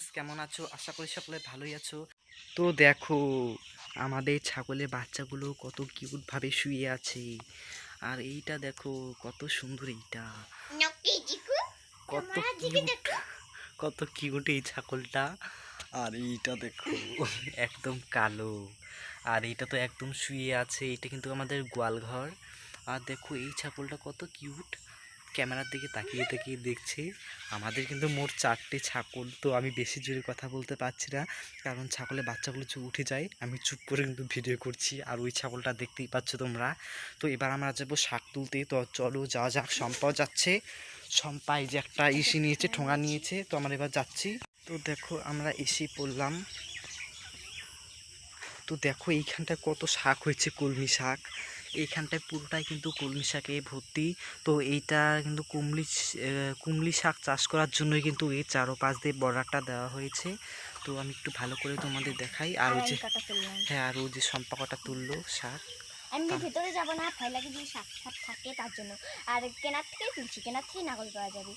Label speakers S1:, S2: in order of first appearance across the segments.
S1: Friends কেমন আছো? আশা করি সকলে ভালোই আছো। তো দেখো আমাদের ছাগলের বাচ্চাগুলো কত কিউট ভাবে শুয়ে আছে। আর এইটা দেখো কত সুন্দর এইটা। কত কিউট কত কিউট এই ছাগলটা। আর এইটা দেখো একদম কালো। আর এইটা তো একদম শুয়ে আছে এটা কিন্তু আমাদের গোয়ালঘর। আর দেখো এই ছাগলটা কত কিউট ক্যামেরার দিকে তাকিয়ে তাকিয়ে দেখছে, আমাদের কিন্তু মোট চারটে ছাগল। তো আমি বেশি জোরে কথা বলতে পারছি না, কারণ ছাগলের বাচ্চাগুলো চুপ উঠে যায়, আমি চুপ করে কিন্তু ভিডিও করছি। আর ওই ছাগলটা দেখতেই পাচ্ছ তোমরা। তো এবার আমরা যাব শাক তুলতে। তো চলো, যা যাক সম্পাও যাচ্ছে। সম্পাই যে একটা ইসি নিয়েছে, ঠোঙা নিয়েছে। তো আমরা এবার যাচ্ছি। তো দেখো, আমরা এসি পড়লাম। তো দেখো, এইখানটায় কত শাক হয়েছে, কলমি শাক। এইখানটায় পুরোটাই কিন্তু কলমি শাকে ভর্তি। তো এইটা কিন্তু কুমলি কুমলি শাক চাষ করার জন্যই কিন্তু এই চারো পাঁচ দিয়ে বর্ডারটা দেওয়া হয়েছে। তো আমি একটু ভালো করে তোমাদের দেখাই। আর ওই যে হ্যাঁ আর ওই যে সম্পাকটা তুললো শাক।
S2: আমি ভিতরে যাব না ভয় লাগে যদি সাপ সাপ থাকে তার জন্য। আর কেনার থেকে তুলছি কেনার থেকে নাগল পাওয়া যাবে।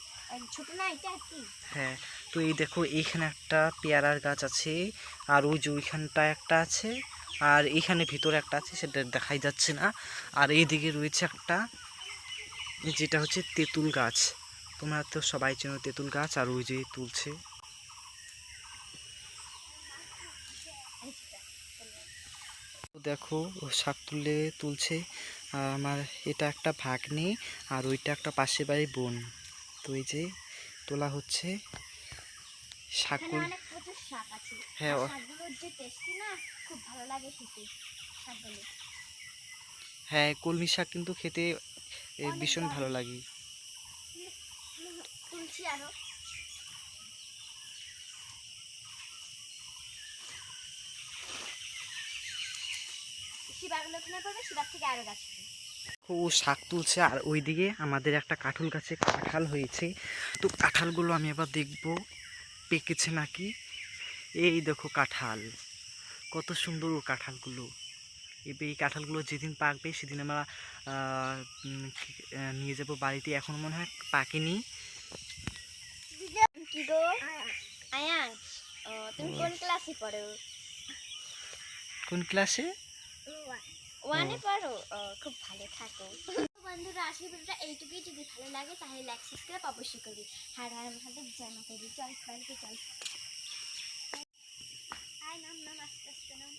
S2: ছোট না এটা আর কি?
S1: হ্যাঁ তো এই দেখো এইখানে একটা পেয়ারার গাছ আছে। আর ওই যে ওইখানটায় একটা আছে। আর এখানে ভিতরে একটা আছে, সেটা দেখাই যাচ্ছে না। আর এইদিকে রয়েছে একটা, যেটা হচ্ছে তেঁতুল গাছ। তোমরা তো সবাই চেনো তেঁতুল গাছ, আর ওই যে তুলছে। দেখো শাক তুলে তুলছে। আর আমার এটা একটা ভাগ্নে, আর ওইটা একটা পাশের বাড়ির বোন। তো এই যে তোলা হচ্ছে। শাকুল।
S2: শাক আছে।
S1: হ্যাঁ, ও-
S2: শাকগুলোর যে টেস্টি না খুব ভালো লাগে খেতে শাকগুলো।
S1: হ্যাঁ কলমি শাক কিন্তু খেতে ভীষণ ভালো লাগে।
S2: তুলছি আরও।
S1: ও শাক তুলছে আর ওইদিকে আমাদের একটা কাঁঠাল গাছে কাঁঠাল হয়েছে। তো কাঁঠালগুলো আমি আবার দেখব। পেকেছে নাকি? এই দেখো কাঁঠাল। কত সুন্দর কাঁঠালগুলো। এই কাঁঠালগুলো যেদিন পাকবে সেদিন আমরা নিয়ে যাব বাড়িতে। এখন মনে হয় পাকেনি।
S2: তুমি কোন ক্লাসে পড়ো?
S1: কোন ক্লাসে
S2: ওয়ানে পড়ো? খুব ভালো থাকো। বন্ধুরা আজকে ভিডিওটা এইটুকুই যদি ভালো লাগে, তাহলে লাইক সাবস্ক্রাইব অবশ্যই করবি। হার হার মহাদেব জানা মাতা চল চল চল। আয়, নাম নাম, আস্তে আস্তে নাম।